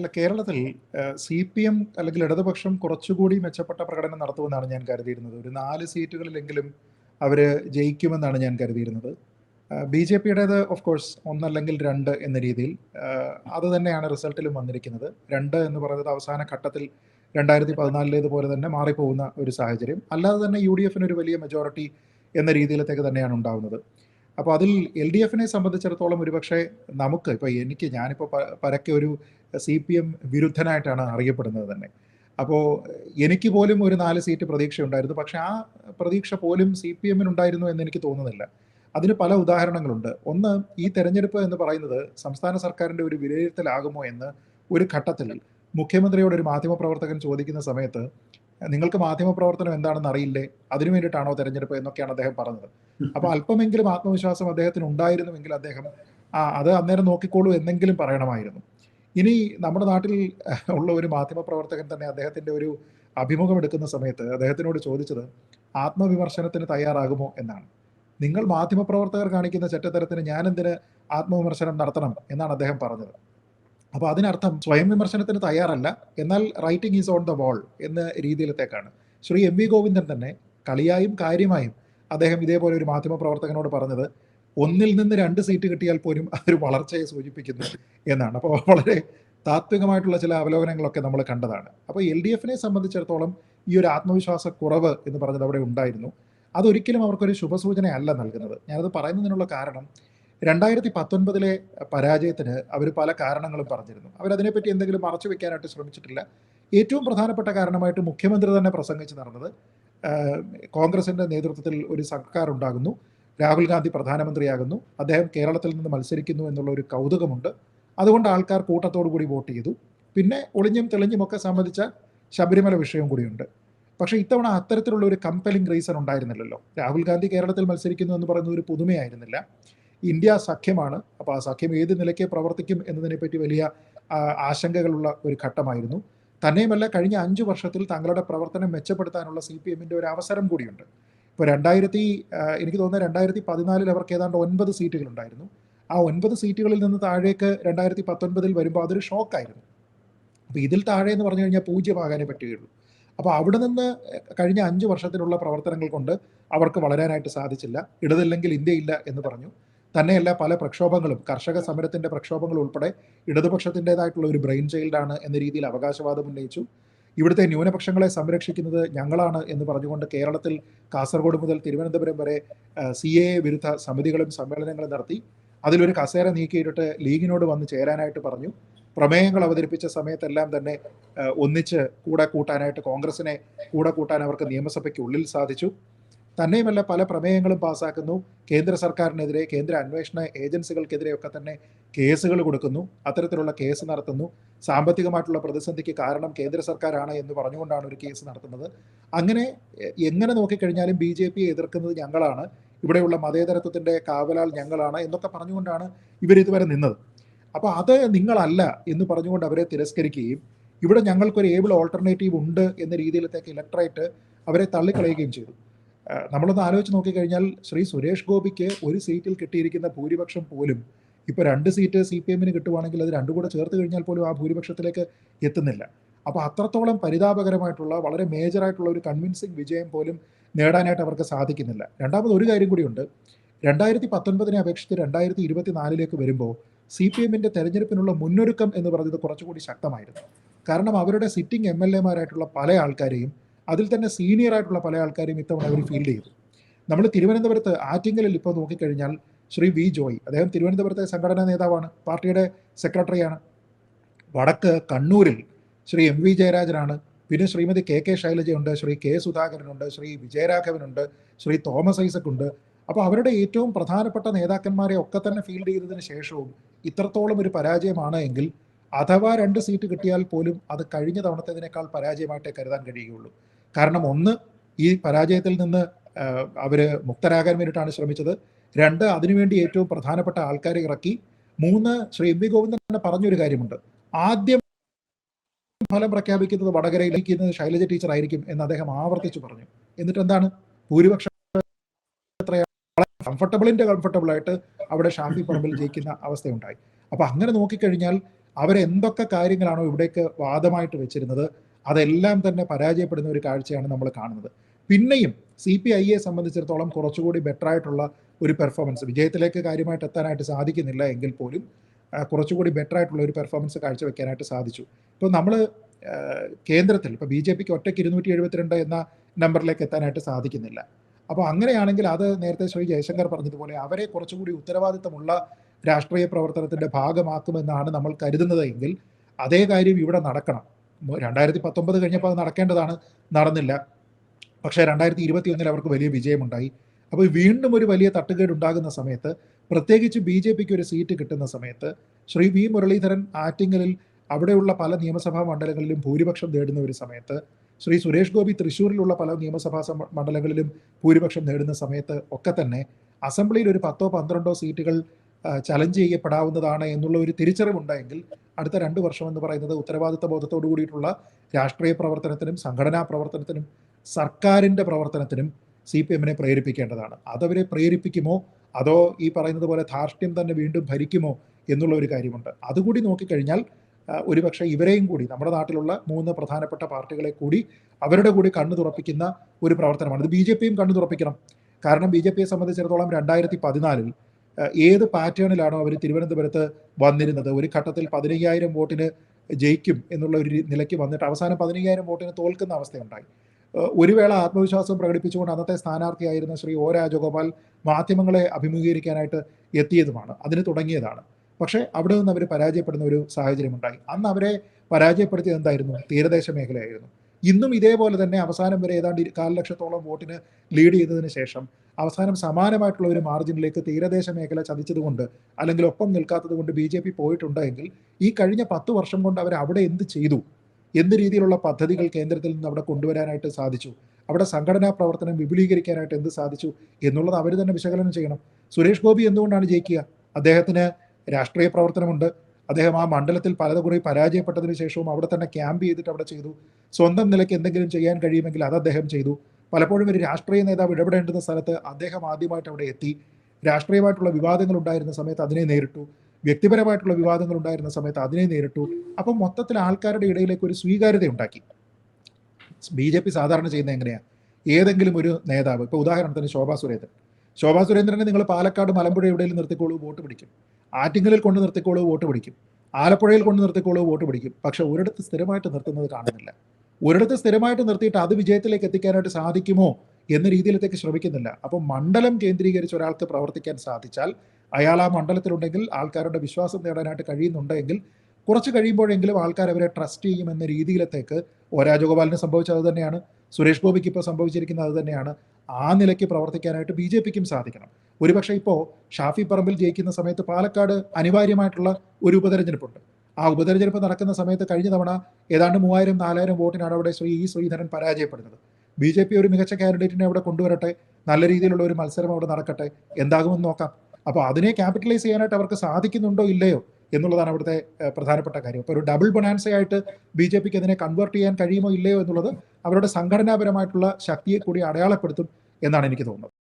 അല്ല കേരളത്തിൽ C P M അല്ലെങ്കിൽ ഇടതുപക്ഷം കുറച്ചുകൂടി മെച്ചപ്പെട്ട പ്രകടനം നടത്തുമെന്നാണ് ഞാൻ കരുതിയിരുന്നത്. ഒരു നാല് സീറ്റുകളിലെങ്കിലും അവർ ജയിക്കുമെന്നാണ് ഞാൻ കരുതിയിരുന്നത്. ബി ജെ പിയുടേത് ഓഫ് കോഴ്സ് ഒന്നല്ലെങ്കിൽ രണ്ട് എന്ന രീതിയിൽ. അത് തന്നെയാണ് റിസൾട്ടിലും വന്നിരിക്കുന്നത്. രണ്ട് എന്ന് പറയുന്നത് അവസാന ഘട്ടത്തിൽ രണ്ടായിരത്തി പതിനാലിലേതുപോലെ തന്നെ മാറിപ്പോകുന്ന ഒരു സാഹചര്യം. അല്ലാതെ തന്നെ യു ഡി എഫിന് ഒരു വലിയ മെജോറിറ്റി എന്ന രീതിയിലത്തേക്ക് തന്നെയാണ് ഉണ്ടാകുന്നത് അപ്പോൾ അതിൽ എൽ ഡി എഫിനെ സംബന്ധിച്ചിടത്തോളം ഒരുപക്ഷെ നമുക്ക് ഇപ്പോൾ എനിക്ക് ഞാനിപ്പോൾ പരക്കെ ഒരു സി പി എം വിരുദ്ധനായിട്ടാണ് അറിയപ്പെടുന്നത് തന്നെ. അപ്പോൾ എനിക്ക് പോലും ഒരു നാല് സീറ്റ് പ്രതീക്ഷ ഉണ്ടായിരുന്നു പക്ഷെ ആ പ്രതീക്ഷ പോലും സി പി എമ്മിനുണ്ടായിരുന്നു എന്ന് എനിക്ക് തോന്നുന്നില്ല. അതിന് പല ഉദാഹരണങ്ങളുണ്ട്. ഒന്ന് ഈ തെരഞ്ഞെടുപ്പ് എന്ന് പറയുന്നത് സംസ്ഥാന സർക്കാരിന്റെ ഒരു വിലയിരുത്തലാകുമോ എന്ന് ഒരു ഘട്ടത്തിൽ മുഖ്യമന്ത്രിയോട് ഒരു മാധ്യമപ്രവർത്തകൻ ചോദിക്കുന്ന സമയത്ത് നിങ്ങൾക്ക് മാധ്യമപ്രവർത്തനം എന്താണെന്ന് അറിയില്ലേ? അതിനു വേണ്ടിയിട്ടാണോ തെരഞ്ഞെടുപ്പ് എന്നൊക്കെയാണ് അദ്ദേഹം പറഞ്ഞത്. അപ്പൊ അല്പമെങ്കിലും ആത്മവിശ്വാസം അദ്ദേഹത്തിന് ഉണ്ടായിരുന്നുവെങ്കിൽ അദ്ദേഹം ആ അത് അന്നേരം നോക്കിക്കോളൂ എന്നെങ്കിലും പറയണമായിരുന്നു. ഇനി നമ്മുടെ നാട്ടിൽ ഉള്ള ഒരു മാധ്യമപ്രവർത്തകൻ തന്നെ അദ്ദേഹത്തിന്റെ ഒരു അഭിമുഖം എടുക്കുന്ന സമയത്ത് അദ്ദേഹത്തിനോട് ചോദിച്ചത് ആത്മവിമർശനത്തിന് തയ്യാറാകുമോ? എന്നാണ്. നിങ്ങൾ മാധ്യമപ്രവർത്തകർ കാണിക്കുന്ന ചെറ്റത്തരത്തിന് ഞാൻ എന്തിന് ആത്മവിമർശനം നടത്തണം? എന്നാണ് അദ്ദേഹം പറഞ്ഞത്. അപ്പോൾ അതിനർത്ഥം സ്വയം വിമർശനത്തിന് തയ്യാറല്ല. എന്നാൽ writing is on the wall എന്ന രീതിയിലത്തേക്കാണ്. ശ്രീ എം വി ഗോവിന്ദൻ തന്നെ കളിയായും കാര്യമായും അദ്ദേഹം ഇതേപോലെ ഒരു മാധ്യമ പ്രവർത്തകനോട് പറഞ്ഞത് ഒന്നിൽ നിന്ന് രണ്ട് സീറ്റ് കിട്ടിയാൽ പോലും അതൊരു വളർച്ചയെ സൂചിപ്പിക്കുന്നു എന്നാണ്. അപ്പോൾ വളരെ താത്വികമായിട്ടുള്ള ചില അവലോകനങ്ങളൊക്കെ നമ്മൾ കണ്ടതാണ്. അപ്പോൾ എൽ ഡി എഫിനെ സംബന്ധിച്ചിടത്തോളം ഈ ഒരു ആത്മവിശ്വാസ കുറവ് എന്ന് പറഞ്ഞത് അവിടെ ഉണ്ടായിരുന്നു. അതൊരിക്കലും അവർക്കൊരു ശുഭസൂചനയല്ല നൽകുന്നത്. ഞാനത് പറയുന്നതിനുള്ള കാരണം രണ്ടായിരത്തി പത്തൊൻപതിലെ പരാജയത്തിന് അവർ പല കാരണങ്ങളും പറഞ്ഞിരുന്നു. അവരതിനെപ്പറ്റി എന്തെങ്കിലും മറച്ചു വെക്കാനായിട്ട് ശ്രമിച്ചിട്ടില്ല. ഏറ്റവും പ്രധാനപ്പെട്ട കാരണമായിട്ട് മുഖ്യമന്ത്രി തന്നെ പ്രസംഗിച്ച് നടന്നത് കോൺഗ്രസിന്റെ നേതൃത്വത്തിൽ ഒരു സർക്കാർ ഉണ്ടാകുന്നു. രാഹുൽ ഗാന്ധി പ്രധാനമന്ത്രിയാകുന്നു. അദ്ദേഹം കേരളത്തിൽ നിന്ന് മത്സരിക്കുന്നു എന്നുള്ള ഒരു കൗതുകമുണ്ട്. അതുകൊണ്ട് ആൾക്കാർ കൂട്ടത്തോടു കൂടി വോട്ട് ചെയ്തു. പിന്നെ ഒളിഞ്ഞും തെളിഞ്ഞും ഒക്കെ സംബന്ധിച്ച ശബരിമല വിഷയം കൂടിയുണ്ട്. പക്ഷേ ഇത്തവണ അത്തരത്തിലുള്ള ഒരു കമ്പലിംഗ് റീസൺ ഉണ്ടായിരുന്നില്ലല്ലോ. രാഹുൽ ഗാന്ധി കേരളത്തിൽ മത്സരിക്കുന്നു എന്ന് പറയുന്നത് ഒരു പുതുമയായിരുന്നില്ല. ഇന്ത്യ സഖ്യമാണ്. അപ്പോൾ ആ സഖ്യം ഏത് നിലയ്ക്ക് പ്രവർത്തിക്കും എന്നതിനെപ്പറ്റി വലിയ ആശങ്കകളുള്ള ഒരു ഘട്ടമായിരുന്നു. തന്നെയുമല്ല കഴിഞ്ഞ അഞ്ച് വർഷത്തിൽ തങ്ങളുടെ പ്രവർത്തനം മെച്ചപ്പെടുത്താനുള്ള സി പി എമ്മിന്റെ ഒരു അവസരം കൂടിയുണ്ട്. ഇപ്പോൾ രണ്ടായിരത്തി എനിക്ക് തോന്നുന്നത് രണ്ടായിരത്തി പതിനാലിൽ അവർക്ക് ഏതാണ്ട് ഒൻപത് സീറ്റുകളുണ്ടായിരുന്നു ആ ഒൻപത് സീറ്റുകളിൽ നിന്ന് താഴേക്ക് രണ്ടായിരത്തി പത്തൊൻപതിൽ വരുമ്പോൾ അതൊരു ഷോക്കായിരുന്നു. അപ്പോൾ ഇതിൽ താഴെ എന്ന് പറഞ്ഞു കഴിഞ്ഞാൽ പൂജ്യമാകാനേ പറ്റുകയുള്ളൂ. അപ്പോൾ അവിടെ നിന്ന് കഴിഞ്ഞ അഞ്ച് വർഷത്തിലുള്ള പ്രവർത്തനങ്ങൾ കൊണ്ട് അവർക്ക് വളരാനായിട്ട് സാധിച്ചില്ല. ഇടതില്ലെങ്കിൽ ഇന്ത്യയില്ല എന്ന് പറഞ്ഞു. തന്നെയല്ല പല പ്രക്ഷോഭങ്ങളും കർഷക സമരത്തിന്റെ പ്രക്ഷോഭങ്ങൾ ഉൾപ്പെടെ ഇടതുപക്ഷത്തിന്റെതായിട്ടുള്ള ഒരു ബ്രെയിൻ ചൈൽഡാണ് എന്ന രീതിയിൽ അവകാശവാദം ഉന്നയിച്ചു. ഇവിടുത്തെ ന്യൂനപക്ഷങ്ങളെ സംരക്ഷിക്കുന്നത് ഞങ്ങളാണ് എന്ന് പറഞ്ഞുകൊണ്ട് കേരളത്തിൽ കാസർഗോഡ് മുതൽ തിരുവനന്തപുരം വരെ സി എ വിരുദ്ധ സമിതികളും സമ്മേളനങ്ങളും നടത്തി. അതിലൊരു കസേര നീക്കിയിട്ട് ലീഗിനോട് വന്ന് ചേരാനായിട്ട് പറഞ്ഞു. പ്രമേയങ്ങൾ അവതരിപ്പിച്ച സമയത്തെല്ലാം തന്നെ ഒന്നിച്ച് കൂടെ കൂട്ടാനായിട്ട് കോൺഗ്രസിനെ കൂടെ കൂട്ടാൻ അവർക്ക് നിയമസഭയ്ക്ക് ഉള്ളിൽ സാധിച്ചു. തന്നെയുമല്ല പല പ്രമേയങ്ങളും പാസ്സാക്കുന്നു കേന്ദ്ര സർക്കാരിനെതിരെ കേന്ദ്ര അന്വേഷണ ഏജൻസികൾക്കെതിരെയൊക്കെ തന്നെ കേസുകൾ കൊടുക്കുന്നു. അത്തരത്തിലുള്ള കേസ് നടത്തുന്നു. സാമ്പത്തികമായിട്ടുള്ള പ്രതിസന്ധിക്ക് കാരണം കേന്ദ്ര സർക്കാരാണ് എന്ന് പറഞ്ഞുകൊണ്ടാണ് ഒരു കേസ് നടത്തുന്നത്. അങ്ങനെ എങ്ങനെ നോക്കിക്കഴിഞ്ഞാലും ബി ജെ പിയെ എതിർക്കുന്നത് ഞങ്ങളാണ്. ഇവിടെയുള്ള മതേതരത്വത്തിന്റെ കാവലാൽ ഞങ്ങളാണ് എന്നൊക്കെ പറഞ്ഞുകൊണ്ടാണ് ഇവർ ഇതുവരെ നിന്നത്. അപ്പോൾ അത് നിങ്ങളല്ല എന്ന് പറഞ്ഞുകൊണ്ട് അവരെ തിരസ്കരിക്കുകയും ഇവിടെ ഞങ്ങൾക്കൊരു ഏബിൾ ഓൾട്ടർനേറ്റീവ് ഉണ്ട് എന്ന രീതിയിലത്തേക്ക് ഇലക്ട്രേറ്റ് അവരെ തള്ളിക്കളയുകയും ചെയ്തു. നമ്മളൊന്ന് ആലോചിച്ച് നോക്കിക്കഴിഞ്ഞാൽ ശ്രീ സുരേഷ് ഗോപിക്ക് ഒരു സീറ്റിൽ കിട്ടിയിരിക്കുന്ന ഭൂരിപക്ഷം പോലും ഇപ്പോൾ രണ്ട് സീറ്റ് സി പി എമ്മിന് കിട്ടുവാണെങ്കിൽ അത് രണ്ടും കൂടെ ചേർത്ത് കഴിഞ്ഞാൽ പോലും ആ ഭൂരിപക്ഷത്തിലേക്ക് എത്തുന്നില്ല. അപ്പോൾ അത്രത്തോളം പരിതാപകരമായിട്ടുള്ള വളരെ മേജറായിട്ടുള്ള ഒരു കൺവിൻസിങ് വിജയം പോലും നേടാനായിട്ട് അവർക്ക് സാധിക്കുന്നില്ല. രണ്ടാമത് ഒരു കാര്യം കൂടിയുണ്ട്. രണ്ടായിരത്തി പത്തൊൻപതിനെ അപേക്ഷിച്ച് രണ്ടായിരത്തി ഇരുപത്തിനാലിലേക്ക് വരുമ്പോൾ സി പി എമ്മിന്റെ തെരഞ്ഞെടുപ്പിനുള്ള മുന്നൊരുക്കം എന്ന് പറഞ്ഞത് കുറച്ചുകൂടി ശക്തമായിരുന്നു. കാരണം അവരുടെ സിറ്റിംഗ് എം എൽ എമാരായിട്ടുള്ള പല ആൾക്കാരെയും അതിൽ തന്നെ സീനിയർ ആയിട്ടുള്ള പല ആൾക്കാരും ഇത്തവണ അവർ ഫീൽഡ് ചെയ്തു. നമ്മൾ തിരുവനന്തപുരത്ത് ആറ്റിങ്ങലിൽ ഇപ്പോൾ നോക്കിക്കഴിഞ്ഞാൽ ശ്രീ വി ജോയ് അദ്ദേഹം തിരുവനന്തപുരത്തെ സംഘടനാ നേതാവാണ് പാർട്ടിയുടെ സെക്രട്ടറിയാണ്. വടക്ക് കണ്ണൂരിൽ ശ്രീ എം വി ജയരാജനാണ് പിന്നെ ശ്രീമതി കെ കെ ശൈലജയുണ്ട് ശ്രീ കെ സുധാകരനുണ്ട് ശ്രീ വിജയരാഘവനുണ്ട് ശ്രീ തോമസ് ഐസക് ഉണ്ട്. അപ്പോൾ അവരുടെ ഏറ്റവും പ്രധാനപ്പെട്ട നേതാക്കന്മാരെ ഒക്കെ തന്നെ ഫീൽഡ് ചെയ്തതിന് ശേഷവും ഇത്രത്തോളം ഒരു പരാജയമാണ് എങ്കിൽ അഥവാ രണ്ട് സീറ്റ് കിട്ടിയാൽ പോലും അത് കഴിഞ്ഞ തവണത്തേതിനേക്കാൾ പരാജയമായിട്ടേ കരുതാൻ കഴിയുകയുള്ളൂ. കാരണം ഒന്ന് ഈ പരാജയത്തിൽ നിന്ന് അവർ മുക്തരാകാൻ വേണ്ടിയിട്ടാണ് ശ്രമിച്ചത്. രണ്ട് അതിനുവേണ്ടി ഏറ്റവും പ്രധാനപ്പെട്ട ആൾക്കാരെ ഇറക്കി. മൂന്ന് ശ്രീ എം വി ഗോവിന്ദൻ തന്നെ പറഞ്ഞൊരു കാര്യമുണ്ട്. ആദ്യം ഫലം പ്രഖ്യാപിക്കുന്നത് വടകരയിലിരിക്കുന്നത് ശൈലജ ടീച്ചർ ആയിരിക്കും എന്ന് അദ്ദേഹം ആവർത്തിച്ചു പറഞ്ഞു. എന്നിട്ട് എന്താണ് ഭൂരിപക്ഷം കംഫർട്ടബിളിന്റെ കംഫർട്ടബിൾ ആയിട്ട് അവിടെ ഷാഫി പറമ്പിൽ ജയിക്കുന്ന അവസ്ഥയുണ്ടായി. അപ്പൊ അങ്ങനെ നോക്കിക്കഴിഞ്ഞാൽ അവരെന്തൊക്കെ കാര്യങ്ങളാണോ ഇവിടേക്ക് വാദമായിട്ട് വെച്ചിരുന്നത് അതെല്ലാം തന്നെ പരാജയപ്പെടുന്ന ഒരു കാഴ്ചയാണ് നമ്മൾ കാണുന്നത്. പിന്നെയും സി പി ഐയെ സംബന്ധിച്ചിടത്തോളം കുറച്ചുകൂടി ബെറ്റർ ആയിട്ടുള്ള ഒരു പെർഫോമൻസ് വിജയത്തിലേക്ക് കാര്യമായിട്ട് എത്താനായിട്ട് സാധിക്കുന്നില്ല എങ്കിൽ പോലും കുറച്ചുകൂടി ബെറ്റർ ആയിട്ടുള്ള ഒരു പെർഫോമൻസ് കാഴ്ചവെക്കാനായിട്ട് സാധിച്ചു. ഇപ്പോൾ നമ്മൾ കേന്ദ്രത്തിൽ ഇപ്പോൾ ബി ജെ പിക്ക് ഒറ്റയ്ക്ക് ഇരുന്നൂറ്റി എഴുപത്തിരണ്ട് എന്ന നമ്പറിലേക്ക് എത്താനായിട്ട് സാധിക്കുന്നില്ല. അപ്പോൾ അങ്ങനെയാണെങ്കിൽ അത് നേരത്തെ ശ്രീ ജയശങ്കർ പറഞ്ഞതുപോലെ അവരെ കുറച്ചുകൂടി ഉത്തരവാദിത്തമുള്ള രാഷ്ട്രീയ പ്രവർത്തനത്തിന്റെ ഭാഗമാക്കുമെന്നാണ് നമ്മൾ കരുതുന്നത് എങ്കിൽ അതേ കാര്യം ഇവിടെ നടക്കണം. രണ്ടായിരത്തി പത്തൊമ്പത് കഴിഞ്ഞപ്പോൾ അത് നടക്കേണ്ടതാണ്. നടന്നില്ല. പക്ഷേ രണ്ടായിരത്തി ഇരുപത്തി ഒന്നിൽ അവർക്ക് വലിയ വിജയമുണ്ടായി. അപ്പോൾ വീണ്ടും ഒരു വലിയ തട്ടുകേട് ഉണ്ടാകുന്ന സമയത്ത് പ്രത്യേകിച്ച് ബി ജെ പിക്ക് ഒരു സീറ്റ് കിട്ടുന്ന സമയത്ത് ശ്രീ വി മുരളീധരൻ ആറ്റിങ്ങലിൽ അവിടെയുള്ള പല നിയമസഭാ മണ്ഡലങ്ങളിലും ഭൂരിപക്ഷം നേടുന്ന ഒരു സമയത്ത് ശ്രീ സുരേഷ് ഗോപി തൃശ്ശൂരിലുള്ള പല നിയമസഭാ മണ്ഡലങ്ങളിലും ഭൂരിപക്ഷം നേടുന്ന സമയത്ത് ഒക്കെ തന്നെ അസംബ്ലിയിൽ ഒരു പത്തോ പന്ത്രണ്ടോ സീറ്റുകൾ ചലഞ്ച് ചെയ്യപ്പെടാവുന്നതാണ് എന്നുള്ള ഒരു തിരിച്ചറിവുണ്ടെങ്കിൽ അടുത്ത രണ്ട് വർഷം എന്ന് പറയുന്നത് ഉത്തരവാദിത്ത ബോധത്തോടു കൂടിയിട്ടുള്ള രാഷ്ട്രീയ പ്രവർത്തനത്തിനും സംഘടനാ പ്രവർത്തനത്തിനും സർക്കാരിന്റെ പ്രവർത്തനത്തിനും സി പി എമ്മിനെ പ്രേരിപ്പിക്കേണ്ടതാണ്. അതവരെ പ്രേരിപ്പിക്കുമോ? അതോ ഈ പറയുന്നത് പോലെ ധാർഷ്ട്യം തന്നെ വീണ്ടും ഭരിക്കുമോ എന്നുള്ള ഒരു കാര്യമുണ്ട്. അതുകൂടി നോക്കിക്കഴിഞ്ഞാൽ ഒരുപക്ഷെ ഇവരെയും കൂടി നമ്മുടെ നാട്ടിലുള്ള മൂന്ന് പ്രധാനപ്പെട്ട പാർട്ടികളെ കൂടി അവരുടെ കൂടി കണ്ണു തുറപ്പിക്കുന്ന ഒരു പ്രവർത്തനമാണ്. ഇത് ബി ജെ പിയും കണ്ണു തുറപ്പിക്കണം. കാരണം ബി ജെ പിയെ സംബന്ധിച്ചിടത്തോളം രണ്ടായിരത്തി പതിനാലിൽ ഏത് പാറ്റേണിലാണോ അവർ തിരുവനന്തപുരത്ത് വന്നിരുന്നത്? ഒരു ഘട്ടത്തിൽ പതിനയ്യായിരം വോട്ടിന് ജയിക്കും എന്നുള്ള ഒരു നിലയ്ക്ക് വന്നിട്ട് അവസാനം പതിനയ്യായിരം വോട്ടിന് തോൽക്കുന്ന അവസ്ഥയുണ്ടായി. ഒരു വേള ആത്മവിശ്വാസം പ്രകടിപ്പിച്ചുകൊണ്ട് അന്നത്തെ സ്ഥാനാർത്ഥിയായിരുന്ന ശ്രീ ഒ രാജഗോപാൽ മാധ്യമങ്ങളെ അഭിമുഖീകരിക്കാനായിട്ട് എത്തിയതുമാണ്. അതിന് തുടങ്ങിയതാണ്. പക്ഷേ അവിടെ നിന്ന് അവർ പരാജയപ്പെടുന്ന ഒരു സാഹചര്യം ഉണ്ടായി അന്ന് അവരെ പരാജയപ്പെടുത്തിയത് എന്തായിരുന്നു? തീരദേശ മേഖലയായിരുന്നു. ഇന്നും ഇതേപോലെ തന്നെ അവസാനം വരെ ഏതാണ്ട് കാൽ ലക്ഷത്തോളം വോട്ടിന് ലീഡ് ചെയ്തതിന് ശേഷം അവസാനം സമാനമായിട്ടുള്ള ഒരു മാർജിനിലേക്ക് തീരദേശ മേഖല ചതിച്ചതുകൊണ്ട് അല്ലെങ്കിൽ ഒപ്പം നിൽക്കാത്തത് കൊണ്ട് ബി ജെ പി പോയിട്ടുണ്ടെങ്കിൽ ഈ കഴിഞ്ഞ പത്ത് വർഷം കൊണ്ട് അവർ അവിടെ എന്ത് ചെയ്തു? എന്ത് രീതിയിലുള്ള പദ്ധതികൾ കേന്ദ്രത്തിൽ നിന്ന് അവിടെ കൊണ്ടുവരാനായിട്ട് സാധിച്ചു? അവിടെ സംഘടനാ പ്രവർത്തനം വിപുലീകരിക്കാനായിട്ട് എന്ത് സാധിച്ചു എന്നുള്ളത് അവർ തന്നെ വിശകലനം ചെയ്യണം. സുരേഷ് ഗോപി എന്തുകൊണ്ടാണ് ജയിക്കുക? അദ്ദേഹത്തിന് രാഷ്ട്രീയ പ്രവർത്തനമുണ്ട്. അദ്ദേഹം ആ മണ്ഡലത്തിൽ പലതുകുറി പരാജയപ്പെട്ടതിന് ശേഷവും അവിടെ തന്നെ ക്യാമ്പ് ചെയ്തിട്ട് അവിടെ ചെയ്തു. സ്വന്തം നിലയ്ക്ക് എന്തെങ്കിലും ചെയ്യാൻ കഴിയുമെങ്കിൽ അത് അദ്ദേഹം ചെയ്തു. പലപ്പോഴും ഒരു രാഷ്ട്രീയ നേതാവ് ഇടപെടേണ്ടുന്ന സ്ഥലത്ത് അദ്ദേഹം ആദ്യമായിട്ട് അവിടെ എത്തി. രാഷ്ട്രീയമായിട്ടുള്ള വിവാദങ്ങൾ ഉണ്ടായിരുന്ന സമയത്ത് അതിനെ നേരിട്ടു. വ്യക്തിപരമായിട്ടുള്ള വിവാദങ്ങൾ ഉണ്ടായിരുന്ന സമയത്ത് അതിനെ നേരിട്ടു. അപ്പം മൊത്തത്തിൽ ആൾക്കാരുടെ ഇടയിലേക്ക് ഒരു സ്വീകാര്യത ഉണ്ടാക്കി. ബി ജെ പി സാധാരണ ചെയ്യുന്നത് എങ്ങനെയാണ് ഏതെങ്കിലും ഒരു നേതാവ് ഇപ്പോൾ ഉദാഹരണത്തിന് ശോഭാ സുരേന്ദ്രൻ. ശോഭാ സുരേന്ദ്രനെ നിങ്ങൾ പാലക്കാട് മലമ്പുഴ എവിടെയും നിർത്തിക്കോളൂ വോട്ട് പിടിക്കും. ആറ്റിങ്ങലിൽ കൊണ്ട് നിർത്തിക്കോളൂ വോട്ട് പിടിക്കും. ആലപ്പുഴയിൽ കൊണ്ട് നിർത്തിക്കോളൂ വോട്ട് പിടിക്കും. പക്ഷെ ഒരിടത്ത് സ്ഥിരമായിട്ട് നിർത്തുന്നത് കാണുന്നില്ല. ഒരിടത്ത് സ്ഥിരമായിട്ട് നിർത്തിയിട്ട് അത് വിജയത്തിലേക്ക് എത്തിക്കാനായിട്ട് സാധിക്കുമോ എന്ന രീതിയിലത്തേക്ക് ശ്രമിക്കുന്നില്ല. അപ്പം മണ്ഡലം കേന്ദ്രീകരിച്ച് ഒരാൾക്ക് പ്രവർത്തിക്കാൻ സാധിച്ചാൽ അയാൾ ആ മണ്ഡലത്തിലുണ്ടെങ്കിൽ ആൾക്കാരുടെ വിശ്വാസം നേടാനായിട്ട് കഴിയുന്നുണ്ടെങ്കിൽ കുറച്ച് കഴിയുമ്പോഴെങ്കിലും ആൾക്കാർ അവരെ ട്രസ്റ്റ് ചെയ്യുമെന്ന രീതിയിലത്തേക്ക് ഒ രാജഗോപാലിന് സംഭവിച്ചത് തന്നെയാണ്. സുരേഷ് ഗോപിക്ക് ഇപ്പോൾ സംഭവിച്ചിരിക്കുന്നത് അത് തന്നെയാണ്. ആ നിലയ്ക്ക് പ്രവർത്തിക്കാനായിട്ട് ബി ജെ പിക്കും സാധിക്കണം. ഒരുപക്ഷെ ഇപ്പോൾ ഷാഫി പറമ്പിൽ ജയിക്കുന്ന സമയത്ത് പാലക്കാട് അനിവാര്യമായിട്ടുള്ള ഒരു ഉപതെരഞ്ഞെടുപ്പുണ്ട്. ആ ഉപതെരഞ്ഞെടുപ്പ് നടക്കുന്ന സമയത്ത് കഴിഞ്ഞ തവണ ഏതാണ്ട് മൂവായിരം നാലായിരം വോട്ടിനാണ് അവിടെ ശ്രീ ഇ ശ്രീധരൻ പരാജയപ്പെടുന്നത്. ബി ജെ പി ഒരു മികച്ച കാൻഡിഡേറ്റിനെ അവിടെ കൊണ്ടുവരട്ടെ നല്ല രീതിയിലുള്ള ഒരു മത്സരം അവിടെ നടക്കട്ടെ എന്താകുമെന്ന് നോക്കാം. അപ്പോൾ അതിനെ ക്യാപിറ്റലൈസ് ചെയ്യാനായിട്ട് അവർക്ക് സാധിക്കുന്നുണ്ടോ ഇല്ലയോ? എന്നുള്ളതാണ് അവിടുത്തെ പ്രധാനപ്പെട്ട കാര്യം. അപ്പോൾ ഒരു ഡബിൾ ബൊണാൻസയായിട്ട് ബി ജെ പിക്ക് അതിനെ കൺവേർട്ട് ചെയ്യാൻ കഴിയുമോ ഇല്ലയോ എന്നുള്ളത് അവരുടെ സംഘടനാപരമായിട്ടുള്ള ശക്തിയെ കൂടി അടയാളപ്പെടുത്തും എന്നാണ് എനിക്ക് തോന്നുന്നത്.